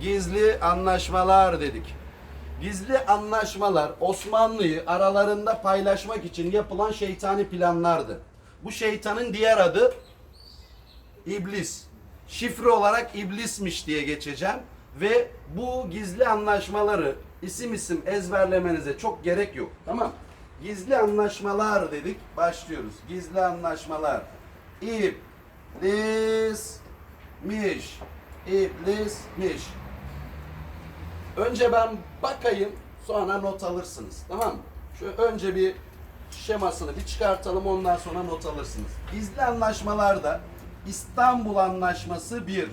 Gizli anlaşmalar dedik. Gizli anlaşmalar Osmanlı'yı aralarında paylaşmak için yapılan şeytani planlardı. Bu şeytanın diğer adı İblis. Şifre olarak iblismiş diye geçeceğim ve bu gizli anlaşmaları isim isim ezberlemenize çok gerek yok. Tamam? Gizli anlaşmalar dedik. Başlıyoruz. Gizli anlaşmalar. İblismiş. İblismiş. Önce ben bakayım sonra not alırsınız. Tamam mı? Şu önce bir şemasını bir çıkartalım ondan sonra not alırsınız. Gizli anlaşmalarda İstanbul Anlaşması 1,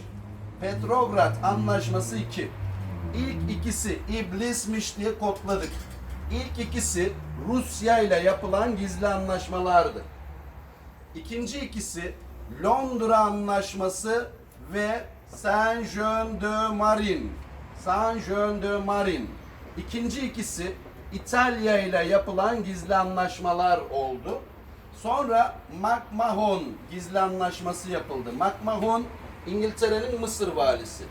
Petrograd Anlaşması 2. İlk ikisi iblismiş diye kodladık. İlk ikisi Rusya ile yapılan gizli anlaşmalardı. İkinci ikisi Londra Anlaşması ve Saint Jean de Marin. Saint Jean de Marin. İkinci ikisi İtalya ile yapılan gizli anlaşmalar oldu. Sonra McMahon gizli anlaşması yapıldı. McMahon İngiltere'nin Mısır valisi.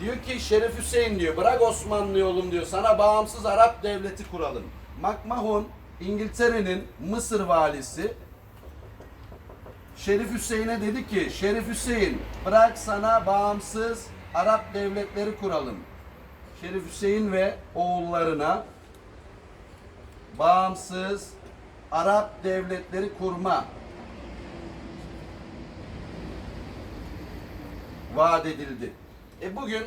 Diyor ki Şerif Hüseyin diyor bırak Osmanlı oğlum diyor sana bağımsız Arap devleti kuralım. McMahon İngiltere'nin Mısır valisi Şerif Hüseyin'e dedi ki Şerif Hüseyin bırak sana bağımsız Arap devletleri kuralım. Şerif Hüseyin ve oğullarına bağımsız Arap devletleri kurma vaat edildi. E bugün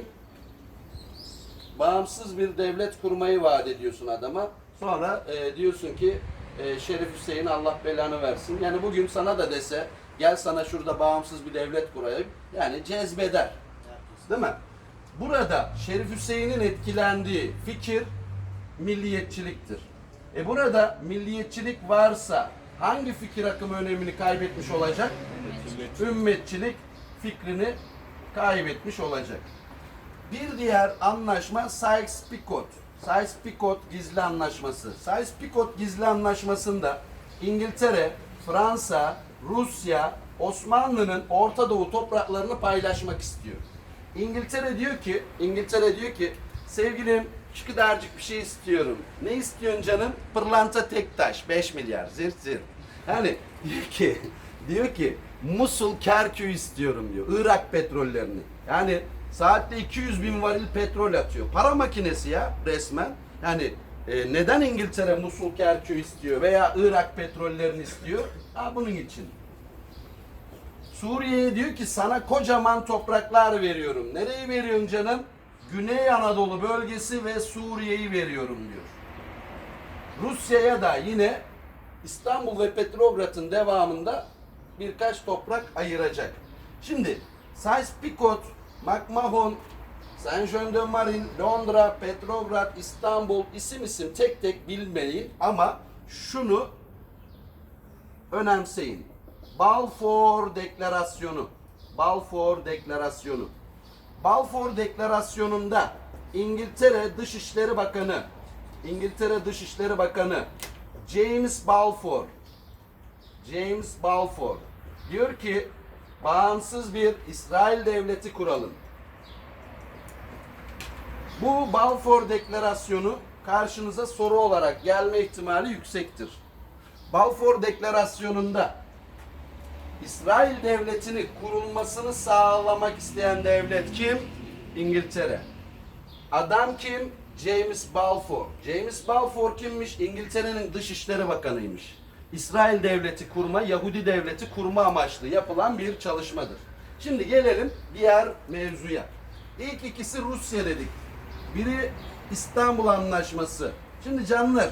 bağımsız bir devlet kurmayı vaat ediyorsun adama. Sonra e, diyorsun ki e, Şerif Hüseyin Allah belanı versin. Yani bugün sana da dese gel sana şurada bağımsız bir devlet kurayım. Yani cezbeder. Değil mi? Burada Şerif Hüseyin'in etkilendiği fikir milliyetçiliktir. E burada milliyetçilik varsa hangi fikir akımı önemini kaybetmiş olacak? Ümmetçilik fikrini kaybetmiş olacak. Bir diğer anlaşma Sykes-Picot. Sykes-Picot gizli anlaşması. Sykes-Picot gizli anlaşmasında İngiltere, Fransa, Rusya, Osmanlı'nın Orta Doğu topraklarını paylaşmak istiyor. İngiltere diyor ki, İngiltere diyor ki, sevgilim şu kadarcık bir şey istiyorum. Ne istiyorsun canım? Pırlanta tek taş, 5 milyar, zırt zırt. Yani diyor ki, diyor ki Musul Kerkü istiyorum diyor. Irak petrollerini. Yani saatte 200 bin varil petrol atıyor. Para makinesi ya resmen. Yani e, neden İngiltere Musul Kerkü istiyor veya Irak petrollerini istiyor? Ha bunun için. Suriye'ye diyor ki sana kocaman topraklar veriyorum. Nereyi veriyorsun canım? Güney Anadolu bölgesi ve Suriye'yi veriyorum diyor. Rusya'ya da yine İstanbul ve Petrograd'ın devamında birkaç toprak ayıracak. Şimdi Sykes-Picot, McMahon, Saint Jean de Marin, Londra, Petrograd, İstanbul isim isim tek tek bilmeyin ama şunu önemseyin. Balfour Deklarasyonu. Balfour Deklarasyonu. Balfour Deklarasyonu'nda İngiltere Dışişleri Bakanı, İngiltere Dışişleri Bakanı James Balfour, James Balfour diyor ki bağımsız bir İsrail devleti kuralım. Bu Balfour Deklarasyonu karşınıza soru olarak gelme ihtimali yüksektir. Balfour Deklarasyonu'nda İsrail devletini kurulmasını sağlamak isteyen devlet kim? İngiltere. Adam kim? James Balfour. James Balfour kimmiş? İngiltere'nin Dışişleri Bakanıymış. İsrail devleti kurma, Yahudi devleti kurma amaçlı yapılan bir çalışmadır. Şimdi gelelim diğer mevzuya. İlk ikisi Rusya dedik. Biri İstanbul Anlaşması. Şimdi canlar,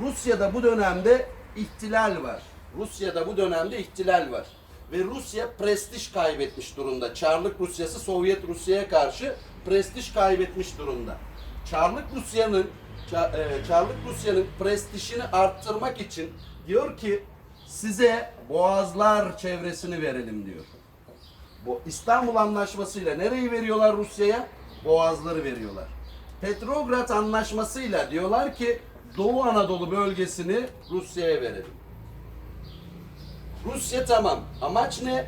Rusya'da bu dönemde ihtilal var. Rusya'da bu dönemde ihtilal var. Ve Rusya prestij kaybetmiş durumda. Çarlık Rusyası Sovyet Rusya'ya karşı prestij kaybetmiş durumda. Çarlık Rusya'nın e, Çarlık Rusya'nın prestijini arttırmak için diyor ki size boğazlar çevresini verelim diyor. Bu İstanbul Anlaşması'yla nereyi veriyorlar Rusya'ya? Boğazları veriyorlar. Petrograd Anlaşması'yla diyorlar ki Doğu Anadolu bölgesini Rusya'ya verelim. Rusya tamam. Amaç ne?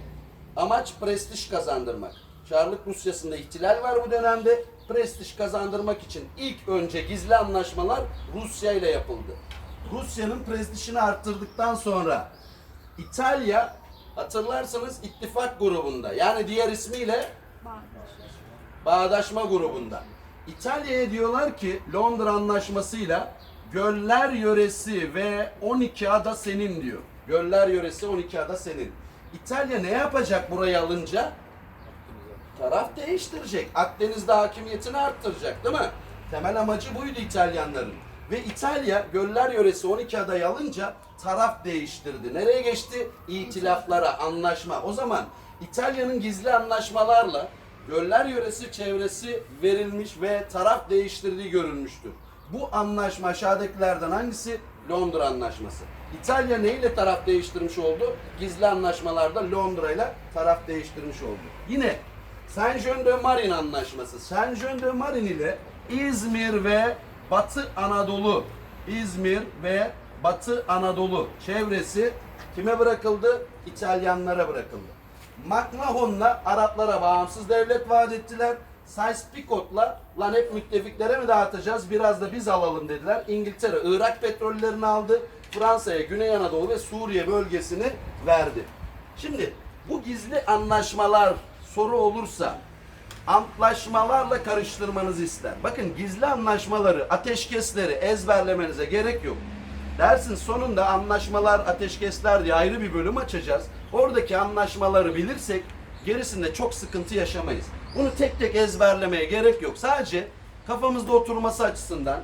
Amaç prestij kazandırmak. Çarlık Rusyası'nda ihtilal var bu dönemde. Prestij kazandırmak için ilk önce gizli anlaşmalar Rusya ile yapıldı. Rusya'nın prestijini arttırdıktan sonra İtalya hatırlarsanız ittifak grubunda yani diğer ismiyle Bağdaşma grubunda. İtalya'ya diyorlar ki Londra Anlaşması'yla Göller yöresi ve 12 ada senin diyor. Göller yöresi 12 ada senin. İtalya ne yapacak burayı alınca? Taraf değiştirecek. Akdeniz'de hakimiyetini arttıracak değil mi? Temel amacı buydu İtalyanların. Ve İtalya göller yöresi 12 adayı alınca taraf değiştirdi. Nereye geçti? İtilaflara, anlaşma. O zaman İtalya'nın gizli anlaşmalarla göller yöresi çevresi verilmiş ve taraf değiştirdiği görülmüştür. Bu anlaşma aşağıdakilerden hangisi? Londra Anlaşması. İtalya neyle taraf değiştirmiş oldu? Gizli anlaşmalarda Londra ile taraf değiştirmiş oldu. Yine Saint Jean de Marin Anlaşması. Saint Jean de Marin ile İzmir ve Batı Anadolu, İzmir ve Batı Anadolu çevresi kime bırakıldı? İtalyanlara bırakıldı. McMahon'la Araplara bağımsız devlet vaat ettiler. Sykes-Picot'la lan hep müttefiklere mi dağıtacağız biraz da biz alalım dediler. İngiltere Irak petrollerini aldı. Fransa'ya Güney Anadolu ve Suriye bölgesini verdi. Şimdi bu gizli anlaşmalar soru olursa antlaşmalarla karıştırmanızı ister. Bakın gizli anlaşmaları, ateşkesleri ezberlemenize gerek yok. Dersin sonunda anlaşmalar, ateşkesler diye ayrı bir bölüm açacağız. Oradaki anlaşmaları bilirsek gerisinde çok sıkıntı yaşamayız. Bunu tek tek ezberlemeye gerek yok. Sadece kafamızda oturması açısından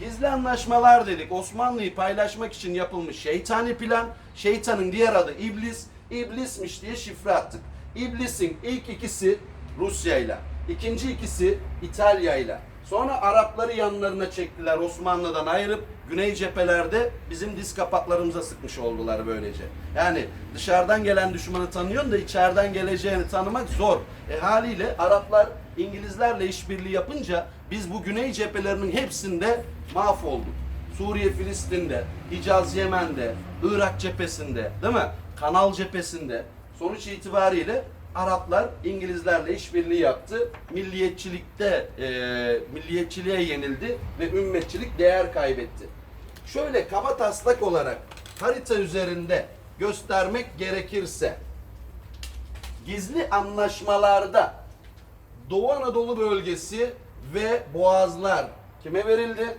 gizli anlaşmalar dedik. Osmanlı'yı paylaşmak için yapılmış şeytani plan. Şeytanın diğer adı iblis. İblismiş diye şifre attık. İblisin ilk ikisi Rusya ile, ikinci ikisi İtalya ile. Sonra Arapları yanlarına çektiler Osmanlı'dan ayırıp güney cephelerde bizim diz kapaklarımıza sıkmış oldular böylece. Yani dışarıdan gelen düşmanı tanıyorsun da içeriden geleceğini tanımak zor. E haliyle Araplar İngilizlerle işbirliği yapınca biz bu güney cephelerinin hepsinde mahvolduk. Suriye, Filistin'de, Hicaz, Yemen'de, Irak cephesinde, değil mi? Kanal cephesinde. Sonuç itibariyle Araplar İngilizlerle işbirliği yaptı. Milliyetçilikte e, milliyetçiliğe yenildi ve ümmetçilik değer kaybetti. Şöyle kaba taslak olarak harita üzerinde göstermek gerekirse gizli anlaşmalarda Doğu Anadolu bölgesi ve Boğazlar kime verildi?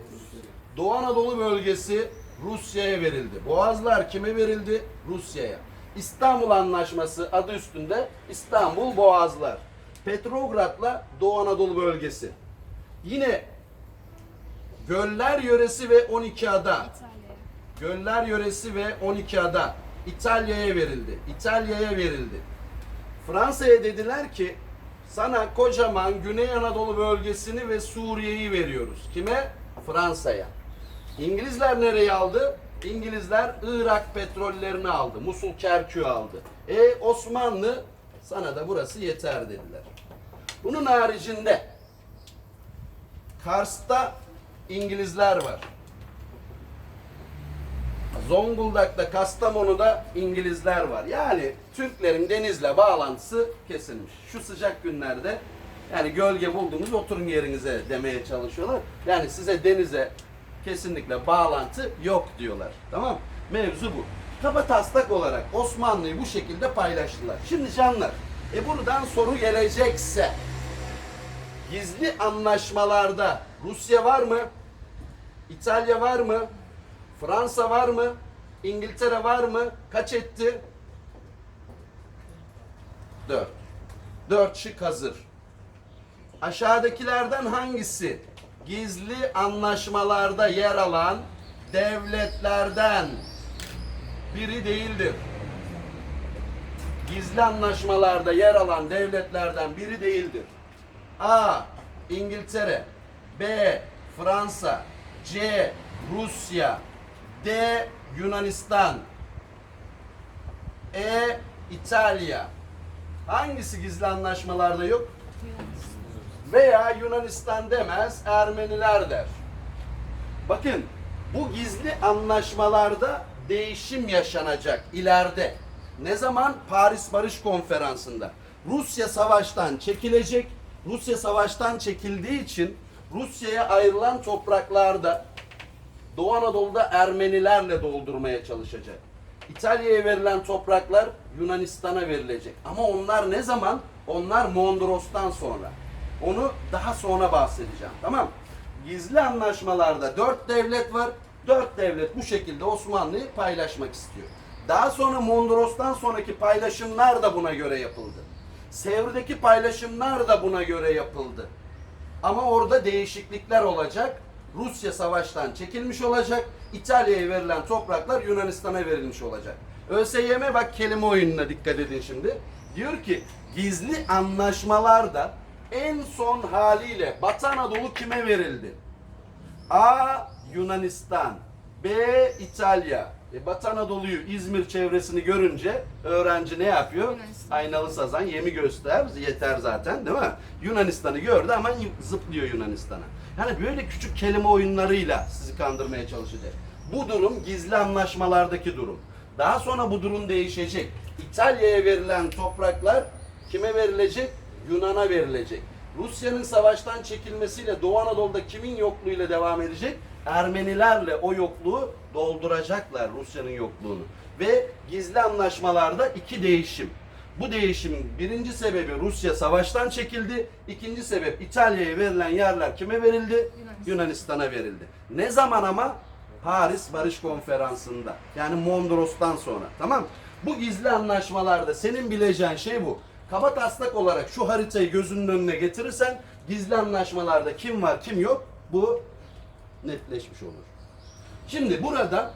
Doğu Anadolu bölgesi Rusya'ya verildi. Boğazlar kime verildi? Rusya'ya. İstanbul Anlaşması adı üstünde İstanbul Boğazlar. Petrograd'la Doğu Anadolu bölgesi. Yine Göller Yöresi ve 12 ada. Göller Yöresi ve 12 ada İtalya'ya verildi. İtalya'ya verildi. Fransa'ya dediler ki sana kocaman Güney Anadolu bölgesini ve Suriye'yi veriyoruz. Kime? Fransa'ya. İngilizler nereye aldı? İngilizler Irak petrollerini aldı. Musul Kerkük'ü aldı. E Osmanlı sana da burası yeter dediler. Bunun haricinde Kars'ta İngilizler var. Zonguldak'ta, Kastamonu'da İngilizler var. Yani Türklerin denizle bağlantısı kesilmiş. Şu sıcak günlerde yani gölge buldunuz oturun yerinize demeye çalışıyorlar. Yani size denize kesinlikle bağlantı yok diyorlar. Tamam Mevzu bu. Kaba taslak olarak Osmanlı'yı bu şekilde paylaştılar. Şimdi canlar, e buradan soru gelecekse gizli anlaşmalarda Rusya var mı? İtalya var mı? Fransa var mı? İngiltere var mı? Kaç etti? Dört. Dört şık hazır. Aşağıdakilerden hangisi gizli anlaşmalarda yer alan devletlerden biri değildir? Gizli anlaşmalarda yer alan devletlerden biri değildir. A. İngiltere B. Fransa C. Rusya D. Yunanistan E. İtalya Hangisi gizli anlaşmalarda yok? Veya Yunanistan demez, Ermeniler der. Bakın bu gizli anlaşmalarda değişim yaşanacak ileride. Ne zaman? Paris Barış Konferansı'nda. Rusya savaştan çekilecek. Rusya savaştan çekildiği için Rusya'ya ayrılan topraklarda Doğu Anadolu'da Ermenilerle doldurmaya çalışacak. İtalya'ya verilen topraklar Yunanistan'a verilecek. Ama onlar ne zaman? Onlar Mondros'tan sonra. Onu daha sonra bahsedeceğim. Tamam Gizli anlaşmalarda dört devlet var. Dört devlet bu şekilde Osmanlı'yı paylaşmak istiyor. Daha sonra Mondros'tan sonraki paylaşımlar da buna göre yapıldı. Sevr'deki paylaşımlar da buna göre yapıldı. Ama orada değişiklikler olacak. Rusya savaştan çekilmiş olacak. İtalya'ya verilen topraklar Yunanistan'a verilmiş olacak. ÖSYM bak kelime oyununa dikkat edin şimdi. Diyor ki gizli anlaşmalarda en son haliyle Batı Anadolu kime verildi? A. Yunanistan B. İtalya e, Batı Anadolu'yu İzmir çevresini görünce öğrenci ne yapıyor? Yunanistan. Aynalı sazan yemi göster yeter zaten değil mi? Yunanistan'ı gördü ama zıplıyor Yunanistan'a. Yani böyle küçük kelime oyunlarıyla sizi kandırmaya çalışacak. Bu durum gizli anlaşmalardaki durum. Daha sonra bu durum değişecek. İtalya'ya verilen topraklar kime verilecek? Yunan'a verilecek. Rusya'nın savaştan çekilmesiyle Doğu Anadolu'da kimin yokluğuyla devam edecek? Ermenilerle o yokluğu dolduracaklar Rusya'nın yokluğunu. Ve gizli anlaşmalarda iki değişim. Bu değişimin birinci sebebi Rusya savaştan çekildi. İkinci sebep İtalya'ya verilen yerler kime verildi? Yunanistan. Yunanistan'a verildi. Ne zaman ama? Paris Barış Konferansı'nda. Yani Mondros'tan sonra. Tamam Bu gizli anlaşmalarda senin bileceğin şey bu. Kaba taslak olarak şu haritayı gözünün önüne getirirsen gizli anlaşmalarda kim var kim yok bu netleşmiş olur. Şimdi burada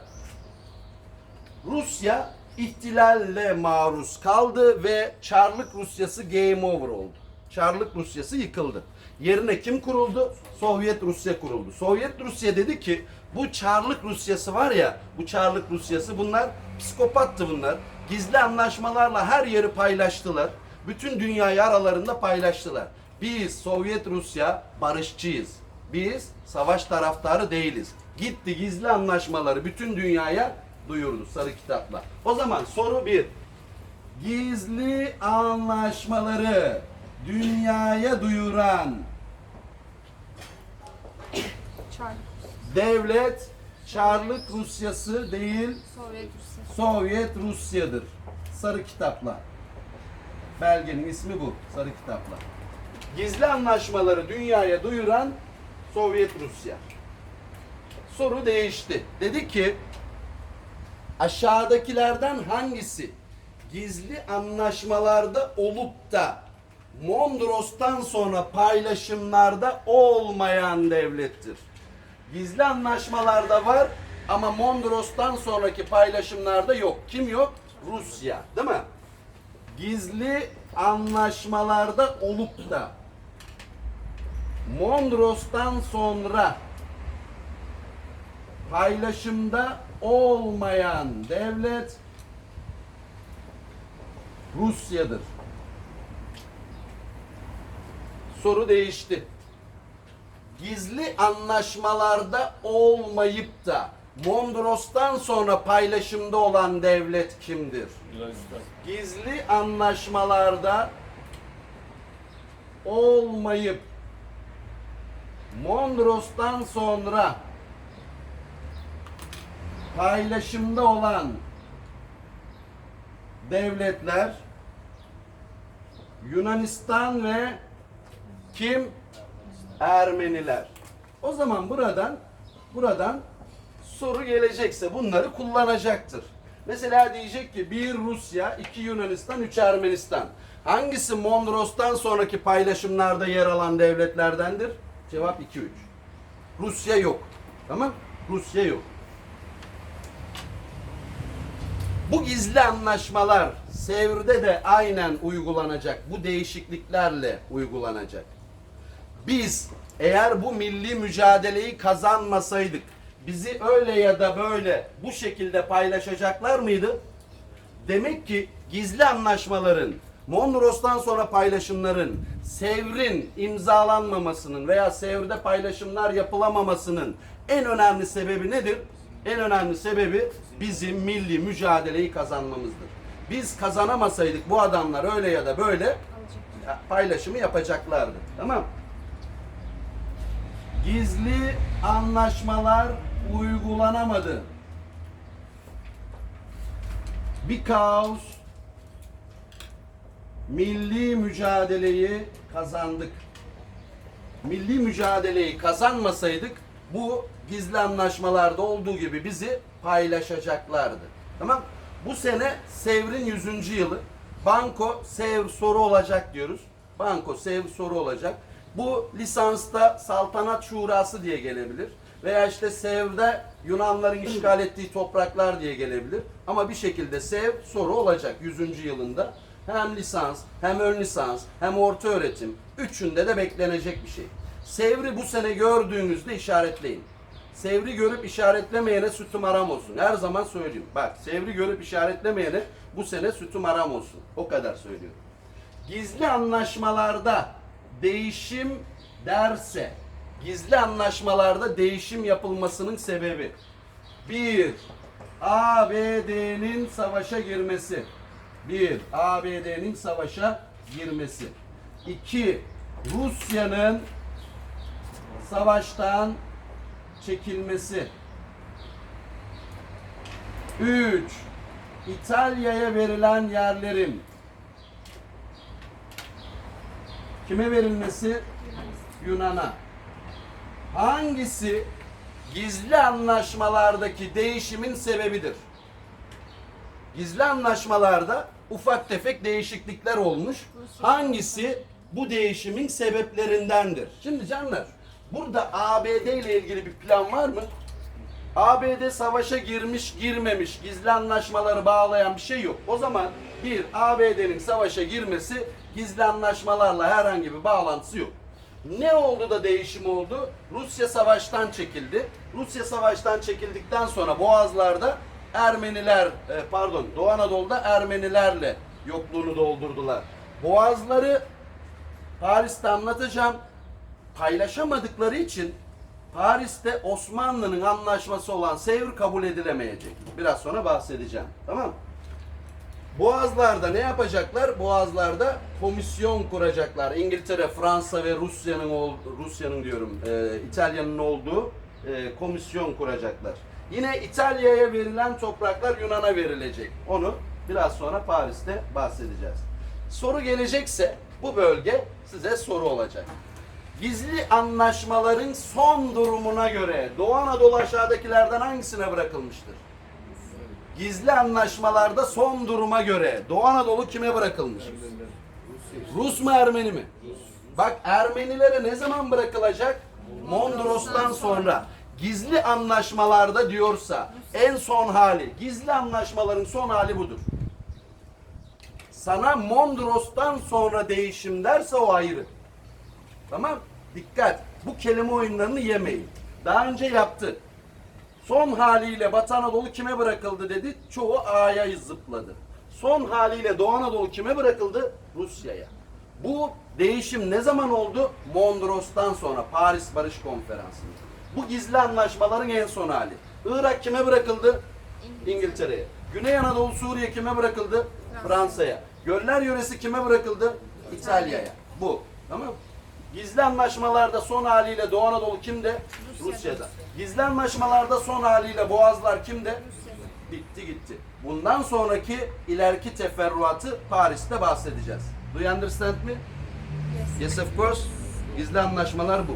Rusya ihtilalle maruz kaldı ve Çarlık Rusyası game over oldu. Çarlık Rusyası yıkıldı. Yerine kim kuruldu? Sovyet Rusya kuruldu. Sovyet Rusya dedi ki bu Çarlık Rusyası var ya, bu Çarlık Rusyası bunlar psikopattı bunlar. Gizli anlaşmalarla her yeri paylaştılar. Bütün dünyayı aralarında paylaştılar. Biz Sovyet Rusya barışçıyız. Biz savaş taraftarı değiliz. Gitti gizli anlaşmaları bütün dünyaya duyurdu sarı kitapla. O zaman soru bir. Gizli anlaşmaları dünyaya duyuran Çarlık. devlet Çarlık Rusyası değil Sovyet Rusya. Sovyet Rusya'dır. Sarı kitapla. Belgenin ismi bu. Sarı kitapla. Gizli anlaşmaları dünyaya duyuran Sovyet Rusya. Soru değişti. Dedi ki aşağıdakilerden hangisi gizli anlaşmalarda olup da Mondros'tan sonra paylaşımlarda olmayan devlettir? Gizli anlaşmalarda var ama Mondros'tan sonraki paylaşımlarda yok. Kim yok? Rusya. Değil mi? Gizli anlaşmalarda olup da Mondros'tan sonra paylaşımda olmayan devlet Rusya'dır. Soru değişti gizli anlaşmalarda olmayıp da Mondros'tan sonra paylaşımda olan devlet kimdir? Yunanistan. Gizli anlaşmalarda olmayıp Mondros'tan sonra paylaşımda olan devletler Yunanistan ve kim? Ermeniler. O zaman buradan buradan soru gelecekse bunları kullanacaktır. Mesela diyecek ki bir Rusya, iki Yunanistan, üç Ermenistan. Hangisi Mondros'tan sonraki paylaşımlarda yer alan devletlerdendir? Cevap 2-3. Rusya yok. Tamam? Rusya yok. Bu gizli anlaşmalar Sevr'de de aynen uygulanacak. Bu değişikliklerle uygulanacak. Biz eğer bu milli mücadeleyi kazanmasaydık bizi öyle ya da böyle bu şekilde paylaşacaklar mıydı? Demek ki gizli anlaşmaların, Mondros'tan sonra paylaşımların, Sevr'in imzalanmamasının veya Sevr'de paylaşımlar yapılamamasının en önemli sebebi nedir? En önemli sebebi bizim milli mücadeleyi kazanmamızdır. Biz kazanamasaydık bu adamlar öyle ya da böyle paylaşımı yapacaklardı. Tamam. Gizli anlaşmalar uygulanamadı. Because milli mücadeleyi kazandık. Milli mücadeleyi kazanmasaydık bu gizli anlaşmalarda olduğu gibi bizi paylaşacaklardı. Tamam? Bu sene Sevr'in 100. yılı. Banko Sevr soru olacak diyoruz. Banko Sevr soru olacak. Bu lisansta saltanat şurası diye gelebilir. Veya işte Sevr'de Yunanların işgal ettiği topraklar diye gelebilir. Ama bir şekilde Sevr soru olacak 100. yılında. Hem lisans, hem ön lisans, hem orta öğretim. Üçünde de beklenecek bir şey. Sevr'i bu sene gördüğünüzde işaretleyin. Sevri görüp işaretlemeyene sütüm aram olsun. Her zaman söyleyeyim. Bak Sevri görüp işaretlemeyene bu sene sütüm aram olsun. O kadar söylüyorum. Gizli anlaşmalarda değişim derse, gizli anlaşmalarda değişim yapılmasının sebebi. Bir, ABD'nin savaşa girmesi. Bir, ABD'nin savaşa girmesi. İki, Rusya'nın savaştan çekilmesi. 3. İtalya'ya verilen yerlerin kime verilmesi? Yunan'a. Hangisi gizli anlaşmalardaki değişimin sebebidir? Gizli anlaşmalarda ufak tefek değişiklikler olmuş. Hangisi bu değişimin sebeplerindendir? Şimdi canlar, burada ABD ile ilgili bir plan var mı? ABD savaşa girmiş, girmemiş, gizli anlaşmaları bağlayan bir şey yok. O zaman bir ABD'nin savaşa girmesi gizli anlaşmalarla herhangi bir bağlantısı yok. Ne oldu da değişim oldu? Rusya savaştan çekildi. Rusya savaştan çekildikten sonra Boğazlar'da Ermeniler, e, pardon Doğu Anadolu'da Ermenilerle yokluğunu doldurdular. Boğazları Paris'te anlatacağım. Paylaşamadıkları için Paris'te Osmanlı'nın anlaşması olan Sevr kabul edilemeyecek. Biraz sonra bahsedeceğim. Tamam mı? Boğazlarda ne yapacaklar? Boğazlarda komisyon kuracaklar. İngiltere, Fransa ve Rusya'nın Rusya'nın diyorum, e, İtalya'nın olduğu e, komisyon kuracaklar. Yine İtalya'ya verilen topraklar Yunan'a verilecek. Onu biraz sonra Paris'te bahsedeceğiz. Soru gelecekse bu bölge size soru olacak. Gizli anlaşmaların son durumuna göre Doğu Anadolu aşağıdakilerden hangisine bırakılmıştır? Gizli anlaşmalarda son duruma göre Doğu Anadolu kime bırakılmış? Rus mu Ermeni mi? Bak Ermenilere ne zaman bırakılacak? Mondros'tan sonra. Gizli anlaşmalarda diyorsa en son hali, gizli anlaşmaların son hali budur. Sana Mondros'tan sonra değişim derse o ayrı. Tamam? Dikkat. Bu kelime oyunlarını yemeyin. Daha önce yaptı. Son haliyle Batı Anadolu kime bırakıldı dedi. Çoğu A'ya zıpladı. Son haliyle Doğu Anadolu kime bırakıldı? Rusya'ya. Bu değişim ne zaman oldu? Mondros'tan sonra Paris Barış Konferansı'nda. Bu gizli anlaşmaların en son hali. Irak kime bırakıldı? İngiltere'ye. Güney Anadolu Suriye kime bırakıldı? Fransa'ya. Göller yöresi kime bırakıldı? İtalya'ya. Bu. Tamam mı? Gizli anlaşmalarda son haliyle Doğu Anadolu kimde? Rusya'da. Gizli anlaşmalarda son haliyle Boğazlar kimde? Bitti gitti. Bundan sonraki ileriki teferruatı Paris'te bahsedeceğiz. Do you understand me? Yes of course. Gizli anlaşmalar bu.